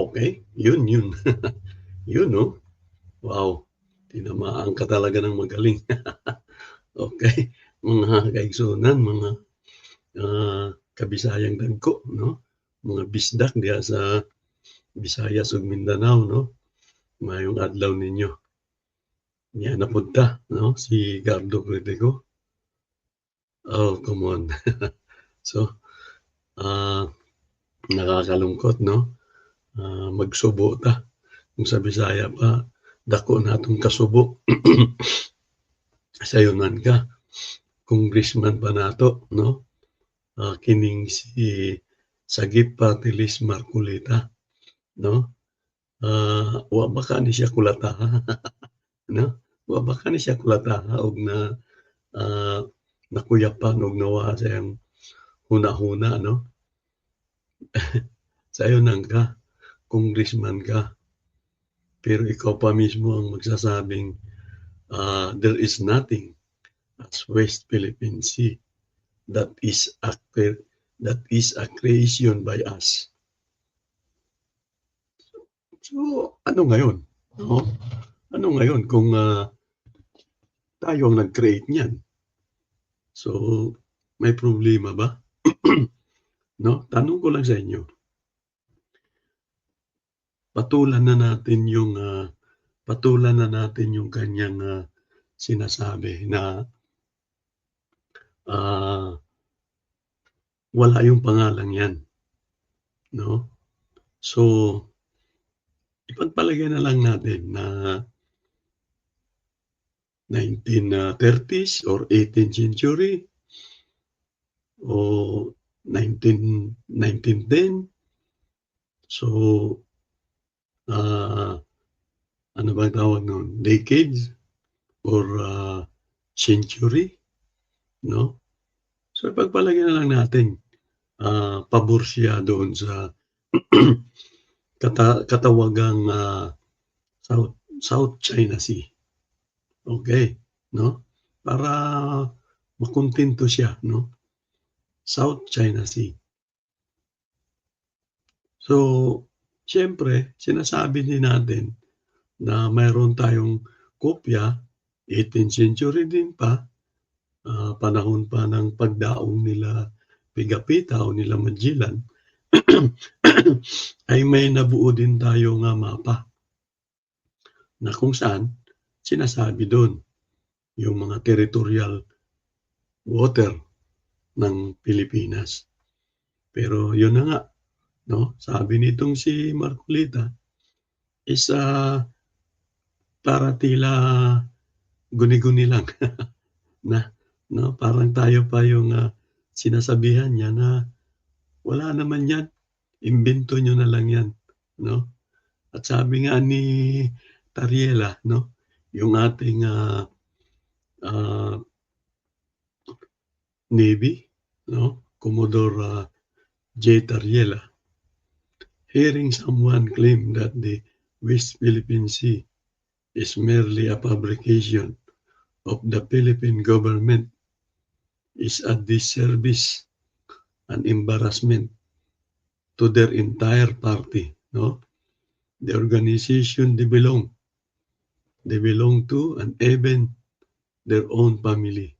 Okey, yun, yun. Yun 'no? Wow, tinamaan ka talaga ng magaling. Okey, mga kaigsunan, mga, ah, kabisayang dagko 'no, mga bisdak diha sa Visayas ug Mindanao 'no, maayong adlaw ninyo. Nya napunta 'no, si Gardo Critico. Oh, come on. So, ah, nakakalungkot 'no, ah, magsubo ta, kung sa Bisaya pa, dako natong kasubo. Sayunan ka, congressman pa nato 'no, ah, kining si Sagip Party List Marcolita 'no, ah, wa ba kani siya kulataha 'no, wa ba kani siya kulataha og na, ah, nakuyapan og nawaa siyang hunahuna 'no. Sayunan ka, congressman ka, pero ikaw pa mismo ang magsasabing, ah, there is nothing as West Philippine Sea that is a that is a creation by us. So, ano ngayon 'no, ano ngayon kung, ah, tayo ang nag-create niyan? So, may problema ba? 'No, tanong ko lang sa inyo. Patulan na natin yung, ah, patulan na natin yung kanyang, ah, sinasabi na ah, wala yung pangalang 'yan, 'no. So, ipagpalagay na lang natin na 1930s or 18th century o 19 1910. So, ah, ano bang tawag nun, decades or, ah, century, 'no. So, ipagpalagay na lang natin, ah, pabor siya doon sa kata katawagang, ah, South South China Sea. Okey, 'no, para makuntento siya 'no, South China Sea. So, siyempre sinasabi din natin na mayroon tayong kopya, 18th century din pa, ah, panahon pa ng pagdaong nila Pigafetta o nila Magellan, ay may nabuo din tayong, ah, mapa. Na kung saan sinasabi dun yung mga territorial water ng Pilipinas. Pero yun na nga 'no, sabi nitong si Marcolita is, ah, para tila guni-guni lang. Na 'no, parang tayo pa yung, ah, sinasabihan niya na wala naman 'yan, imbento niyo na lang 'yan 'no. At sabi nga ni Tariela 'no, yung ating, ah, ah Navy 'no, Commodore, ah, J. Tariela, hearing someone claim that the West Philippine Sea is merely a fabrication of the Philippine government is a disservice and embarrassment to their entire party 'no. The organization they belong they belong to and even their own family.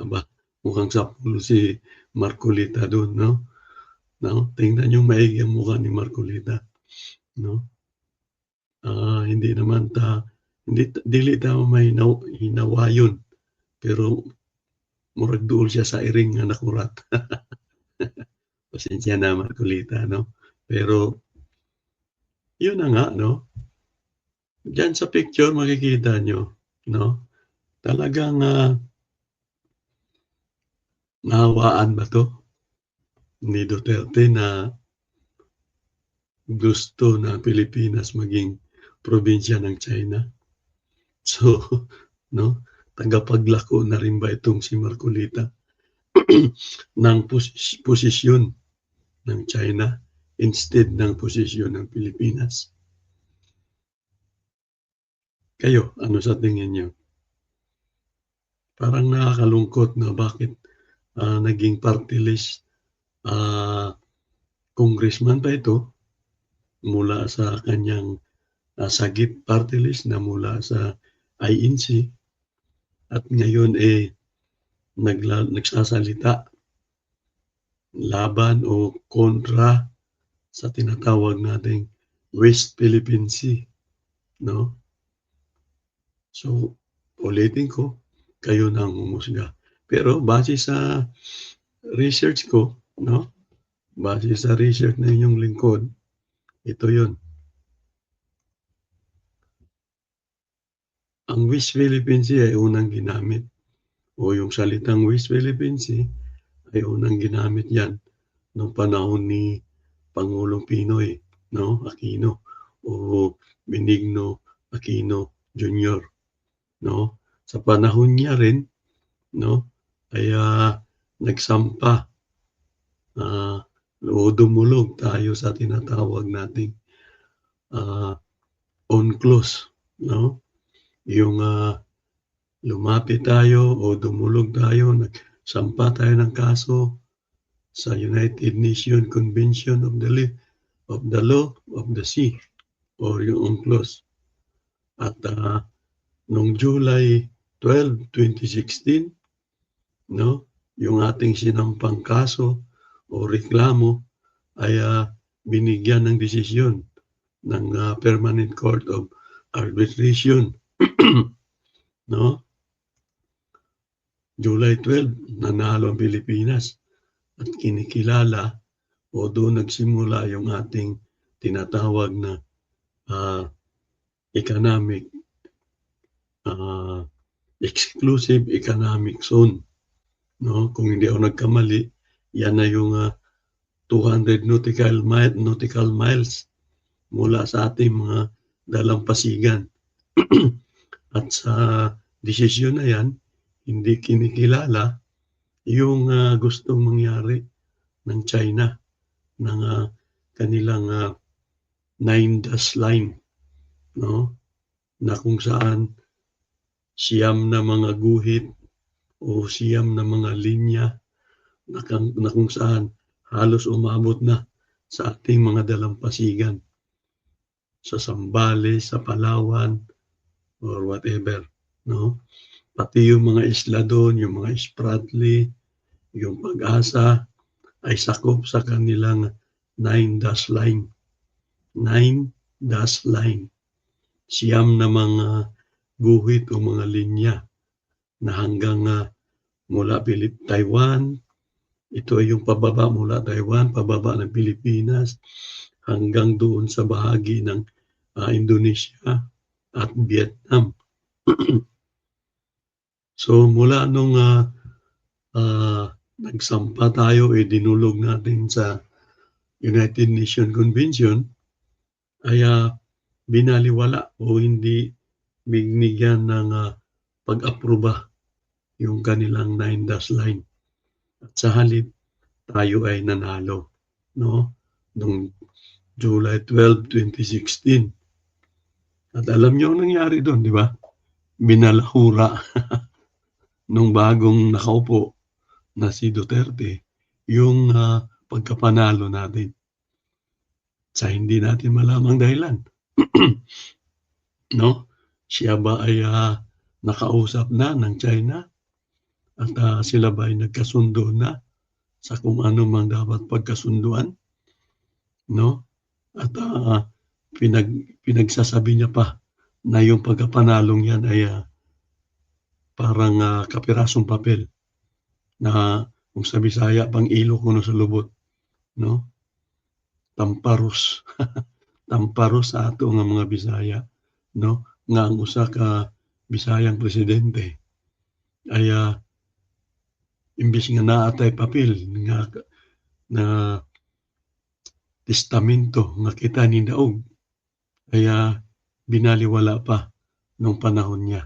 Aba, mukhang sapul si Marcolita dun 'no, 'no. Tingnan niyong maigi ang mukha ni Marcolita 'no. Ah, hindi naman ta hindi dili ta mahinaw hinawayon, pero murag duol siya sa iring nga nakurat. Pasensya na Marcolita 'no, pero yun na nga 'no. Diyan sa picture makikita niyo 'no, talagang, ah nahawaan ba 'to ni Duterte na gusto na Pilipinas maging probinsya ng China. So 'no, tagapaglako na rin ba itong si Marcolita ng posis posisyon ng China instead ng posisyon ng Pilipinas? Kayo, ano sa tingin niyo? Parang nakakalungkot na bakit, ah, naging party list, ah, congressman pa ito mula sa kanyang uh, sagip party list na mula sa INC at ngayon eh nagla, nagsasalita laban o kontra sa tinatawag nating West Philippine Sea no? So ulitin ko kayo nang humusga. Pero base sa research ko no base sa research na inyong lingkod ito yon ang West Philippine ay unang ginamit o yung salitang West Philippine Sea ay unang ginamit yan noong panahon ni Pangulong Pinoy, no? Aquino o Benigno Aquino Jr. No? Sa panahon niya rin, no? Ay uh, nagsampa uh, o dumulog tayo sa tinatawag nating uh, on close, no? yung uh, lumapit tayo o dumulog tayo, nagsampa tayo ng kaso sa United Nations Convention of the of the Law of the Sea or yung UNCLOS. At uh, noong July 12, 2016, no, yung ating sinampang kaso o reklamo ay uh, binigyan ng desisyon ng uh, Permanent Court of Arbitration no? July 12, nanalo ang Pilipinas at kinikilala o doon nagsimula yung ating tinatawag na uh, economic uh, exclusive economic zone. No? Kung hindi ako nagkamali, yan na yung uh, 200 nautical, mile, nautical miles mula sa ating mga dalampasigan. At sa desisyon na yan, hindi kinikilala yung uh, gustong mangyari ng China ng uh, kanilang uh, nine dash line no na kung saan siyam na mga guhit o siyam na mga linya na, na kung saan halos umabot na sa ating mga dalampasigan sa Sambales, sa Palawan, or whatever, no? Pati yung mga isla doon, yung mga Spratly, yung pag-asa, ay sakop sa kanilang nine dash line. Nine dash line. Siyam na mga guhit o mga linya na hanggang uh, mula Pilip Taiwan, ito ay yung pababa mula Taiwan, pababa ng Pilipinas, hanggang doon sa bahagi ng uh, Indonesia, at Vietnam. so mula nung uh, uh, nagsampa tayo, eh, dinulog natin sa United Nations Convention, ay uh, binaliwala o hindi binigyan ng uh, pag-aproba yung kanilang nine dash line. At sa halip, tayo ay nanalo. No? Noong July 12, 2016. At alam niyo ang nangyari doon, di ba? Binalahura nung bagong nakaupo na si Duterte yung uh, pagkapanalo natin. Sa hindi natin malamang dahilan. no? Siya ba ay uh, nakausap na ng China? At uh, sila ba ay nagkasundo na sa kung ano mang dapat pagkasunduan? No? At uh, pinag, pinagsasabi niya pa na yung pagkapanalong yan ay uh, parang uh, kapirasong papel na kung sa Bisaya pang ilo ko no sa lubot no tamparos tamparos sa ato nga mga Bisaya no nga ang usa ka Bisayang presidente ay uh, imbis nga naatay papel nga na testamento nga kita ni daog kaya binaliwala pa nung panahon niya.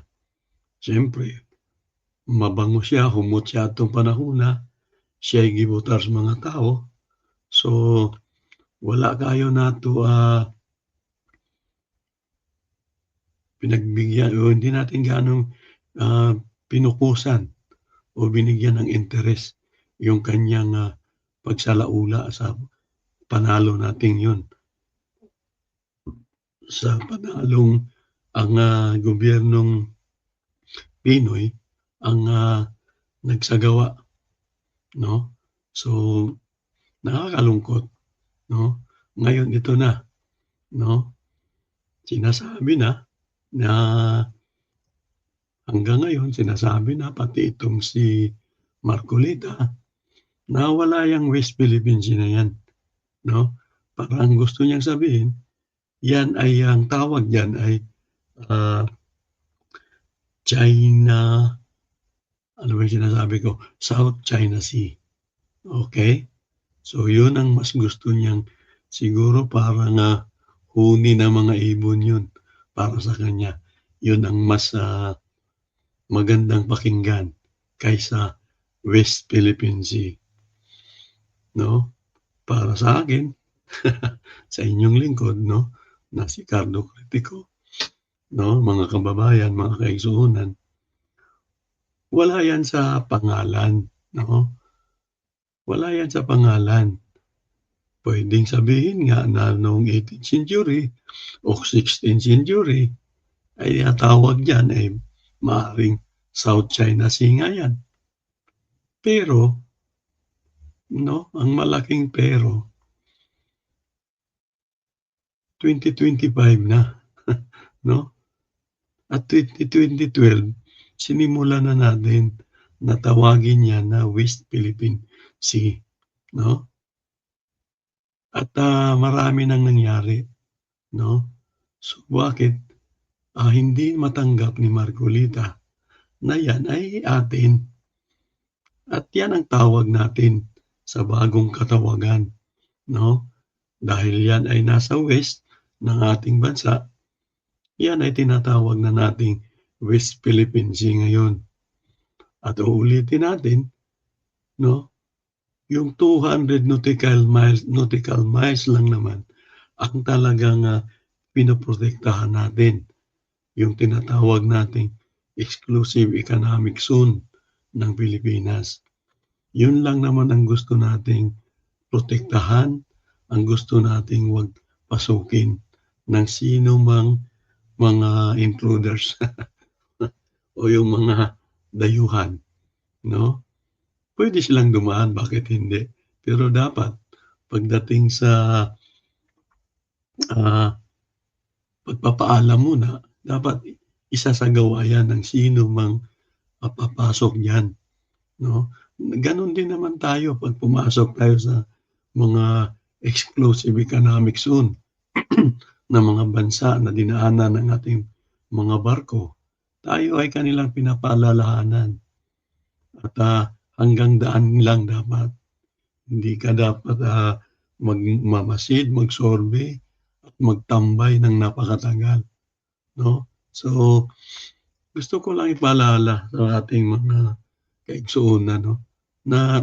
Siyempre, mabango siya, humot siya atong panahon na siya gibutar sa mga tao. So, wala kayo na to uh, pinagbigyan o hindi natin ganong uh, pinukusan o binigyan ng interes yung kanyang uh, pagsalaula sa panalo nating yun sa panalong ang, ah, gobyernong Pinoy ang, ah, nagsagawa, 'no? So, nakakalungkot, 'no? Ngayon ito na, 'no? Sinasabi na, na hanggang ngayon sinasabi na pati itong si Marcolita na wala yang West Philippine Sea na yan, 'no? Parang gusto niyang sabihin, yan ay ang tawag diyan ay, ah China ano ba yung sinasabi ko? South China Sea, okey? So, yun ang mas gusto niyang siguro parang, ah, huni ng mga ibon yun para sa kanya. Yun ang mas, ah, magandang pakinggan kaysa West Philippine Sea. 'No? Para sa akin, sa inyong lingkod, 'no, na si Carlo Critico, 'no, mga kababayan, mga kaigsuonan, wala yan sa pangalan, 'no? Wala yan sa pangalan. Puwedeng sabihin nga na noong 18th century o 16th century ay tawag diyan ay maaaring South China Sea nga yan. Pero, 'no, ang malaking pero 2025 na, 'no? At 2012 sinimulan na natin na tawagin yan na West Philippine Sea, 'no? At, ah, marami ng nangyari, 'no? So, bakit, ah, hindi matanggap ni Marcolita na yan ay atin? At yan ang tawag natin sa bagong katawagan, 'no? Dahil yan ay nasa west ng ating bansa, yan ay tinatawag na nating West Philippine Sea ngayon. At uulitin natin, 'no, yung 200 nautical miles nautical miles lang naman ang talagang, ah, pinoprotektahan natin, yung tinatawag nating Exclusive Economic Zone ng Pilipinas. Yun lang naman ang gusto nating protektahan, ang gusto nating 'wag pasukin ng sino mang mga intruders o yung mga dayuhan, 'no? Puwede silang dumaan, bakit hindi? Pero dapat pagdating sa, ah, pagpapaalam muna, dapat isasagawa yan ng sino mang, papasok diyan, 'no? Gano'n din naman tayo 'pag pumasok tayo sa mga exclusive economic zone na mga bansa na dinaanan ng ating mga barko, tayo ay kanilang pinapaalalahanan. At, ah, hanggang daan lang dapat. Hindi ka dapat, ah, magmamasid, magsorbe at magtambay ng napakatagal, 'no? So, gusto ko lang ipaalala sa ating mga kaigsuonan, 'no, na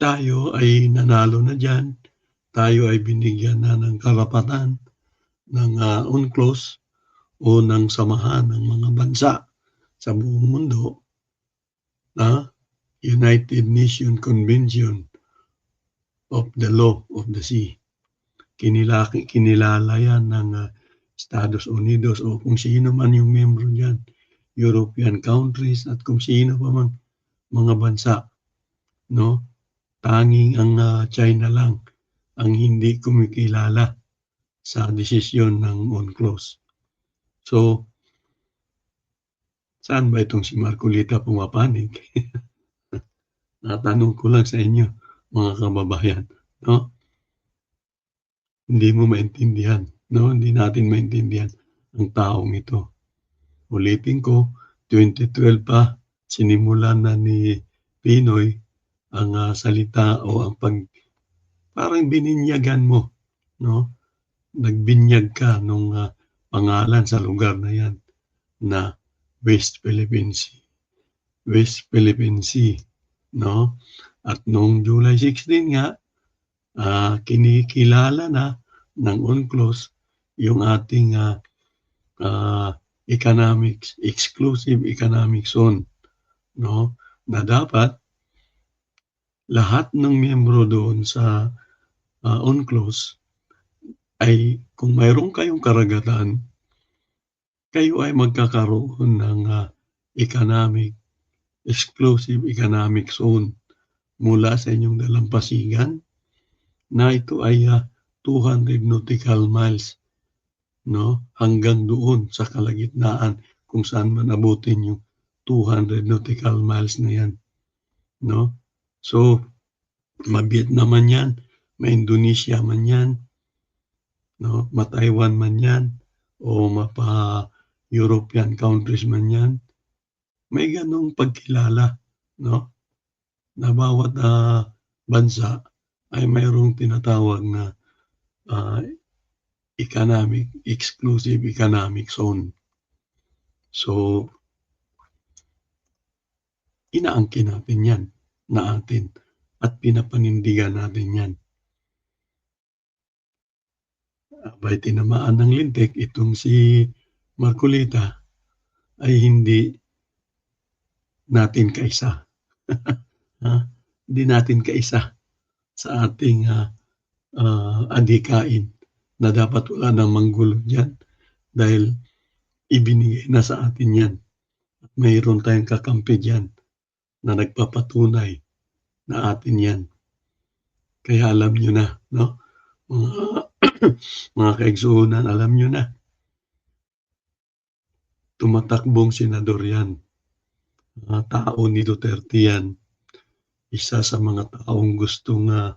tayo ay nanalo na diyan, tayo ay binigyan na ng karapatan ng, ah, UNCLOS o ng samahan ng mga bansa sa buong mundo na United Nations Convention of the Law of the Sea. Kinilaki kinilala yan ng, ah, Estados Unidos o kung sino man yung miyembro diyan, European countries at kung sino pa mang mga bansa, 'no? Tanging ang, ah, China lang ang hindi kumikilala sa desisyon ng UNCLOS. So saan ba itong si Marcolita pumapanig? Natanong ko lang sa inyo, mga kababayan, 'no? Hindi mo maintindihan, 'no, hindi natin maintindihan ang taong ito. Ulitin ko, 2012 pa sinimulan na ni Pinoy ang, ah, salita o ang pag parang bininyagan mo, 'no? Nagbinyag ka nung, ah, pangalan sa lugar na yan na West Philippine Sea. West Philippine Sea, 'no? At noong July 16 nga, ah, kinikilala na ng UNCLOS yung ating, ah, ah, economics exclusive economic zone, 'no, na dapat lahat ng miyembro doon sa, ah, UNCLOS ay kung mayroon kayong karagatan, kayo ay magkakaroon ng uh, economic, exclusive economic zone mula sa inyong dalampasigan na ito ay uh, 200 nautical miles no? Hanggang doon sa kalagitnaan kung saan man abutin yung 200 nautical miles na yan no? So ma-Vietnam man yan ma-Indonesia man yan no? ma-Taiwan man yan o mapa European countries man yan. May ganong pagkilala no? Na bawat uh, bansa ay mayroong tinatawag na uh, economic, exclusive economic zone. So, inaangkin natin yan na atin at pinapanindigan natin yan. Abay tinamaan ng lintik, itong si Marcolita ay hindi natin kaisa. ha? Hindi natin kaisa sa ating uh, uh, adhikain na dapat wala nang manggulo dyan dahil ibinigay na sa atin yan. At mayroon tayong kakampi dyan na nagpapatunay na atin yan. Kaya alam nyo na, no? Mga, mga kaigsuunan, alam nyo na. Tumatakbong senador yan. Uh, tao ni Duterte yan isa sa mga taong gustong uh,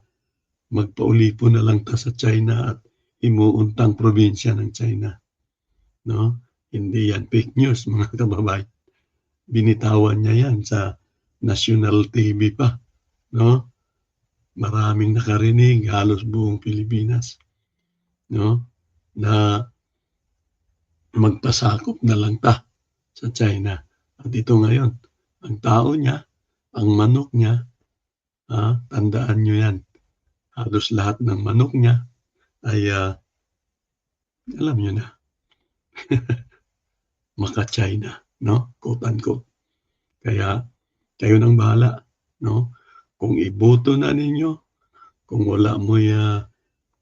magpaulipo na lang ta sa China at imuuntang probinsya ng China. No? Hindi yan fake news mga kababayan. Binitawan niya yan sa national TV pa. No? Maraming nakarinig, halos buong Pilipinas. No? Na magpasakop na lang ta sa China. At ito ngayon, ang tao niya, ang manok niya, Ah, tandaan nyo yan. Halos lahat ng manok niya ay uh, alam nyo na. Maka-China, no? Quote unquote. Kaya kayo nang bahala, no? Kung iboto na ninyo, kung wala mo uh,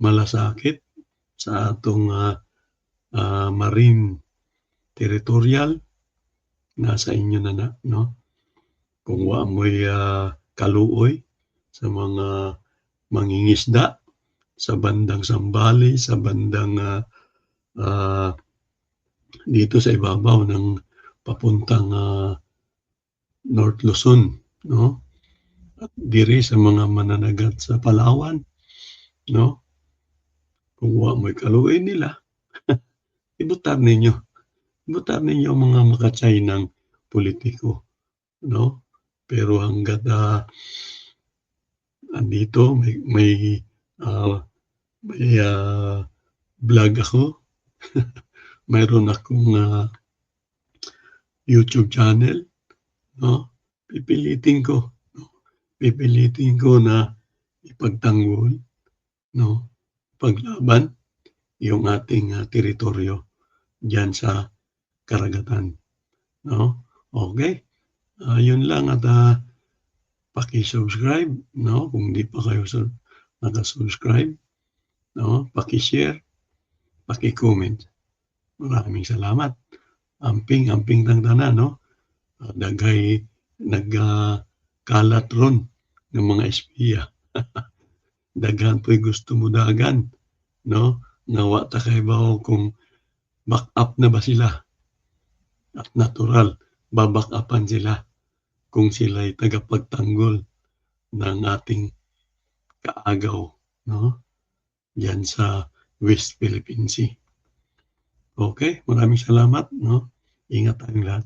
malasakit sa atong uh, uh, marine territorial, nasa inyo na na, no? Kung wa mo uh, kaluoy, sa mga mangingisda sa bandang Sambali, sa bandang uh, uh, dito sa ibabaw ng papuntang uh, North Luzon, no? At diri sa mga mananagat sa Palawan, no? Kung wa mo'y kaluoy nila, ibutar ninyo. Ibutar ninyo ang mga makatsay ng politiko, no? Pero hanggat uh, andito may may uh, may uh, vlog ako. Mayroon akong uh, YouTube channel, no? Pipilitin ko, no? Pipilitin ko na ipagtanggol, no? Paglaban yung ating uh, teritoryo diyan sa karagatan, no? Okay? Uh, yun lang at uh, paki-subscribe, no? Kung hindi pa kayo naka-subscribe, no? Paki-share, paki-comment. Maraming salamat. Amping, amping tang tanan, no? Dagay nagkalat uh, ron ng mga espiya. Daghan po'y gusto mo dagan, no? Nawa ta kay ba kung back up na ba sila? At natural, baback upan sila kung sila ay tagapagtanggol ng ating kaagaw no? Yan sa West Philippine Sea. Okay, maraming salamat. No? Ingat tayong lahat.